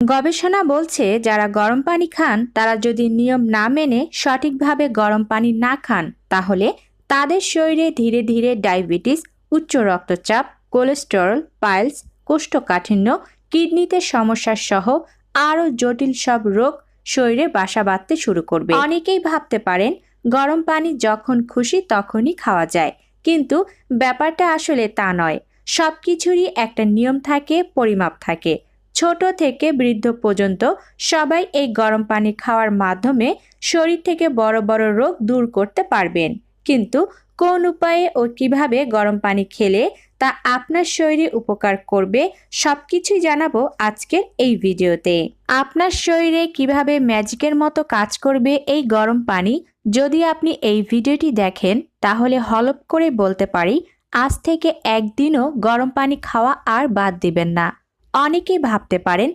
গবেষণা বলছে, যারা গরম পানি খান, তারা যদি নিয়ম না মেনে সঠিকভাবে গরম পানি না খান, তাহলে তাদের শরীরে ধীরে ধীরে ডায়াবেটিস, উচ্চ রক্তচাপ, কোলেস্টেরল, পাইলস, কোষ্ঠকাঠিন্য, কিডনিতে সমস্যা সহ আরও জটিল সব রোগ শরীরে বাসা বাঁধতে শুরু করবে। অনেকেই ভাবতে পারেন, গরম পানি যখন খুশি তখনই খাওয়া যায়। কিন্তু ব্যাপারটা আসলে তা নয়। সব কিছুরই একটা নিয়ম থাকে, পরিমাপ থাকে। ছোট থেকে বৃদ্ধ পর্যন্ত সবাই এই গরম পানি খাওয়ার মাধ্যমে শরীর থেকে বড় বড় রোগ দূর করতে পারবেন। কিন্তু কোন উপায়ে ও কীভাবে গরম পানি খেলে তা আপনার শরীরে উপকার করবে সব কিছুই জানাব আজকের এই ভিডিওতে। আপনার শরীরে কীভাবে ম্যাজিকের মতো কাজ করবে এই গরম পানি যদি আপনি এই ভিডিওটি দেখেন, তাহলে হলপ করে বলতে পারি, আজ থেকে একদিনও গরম পানি খাওয়া আর বাদ দিবেন না। অনেকেই ভাবতে পারেন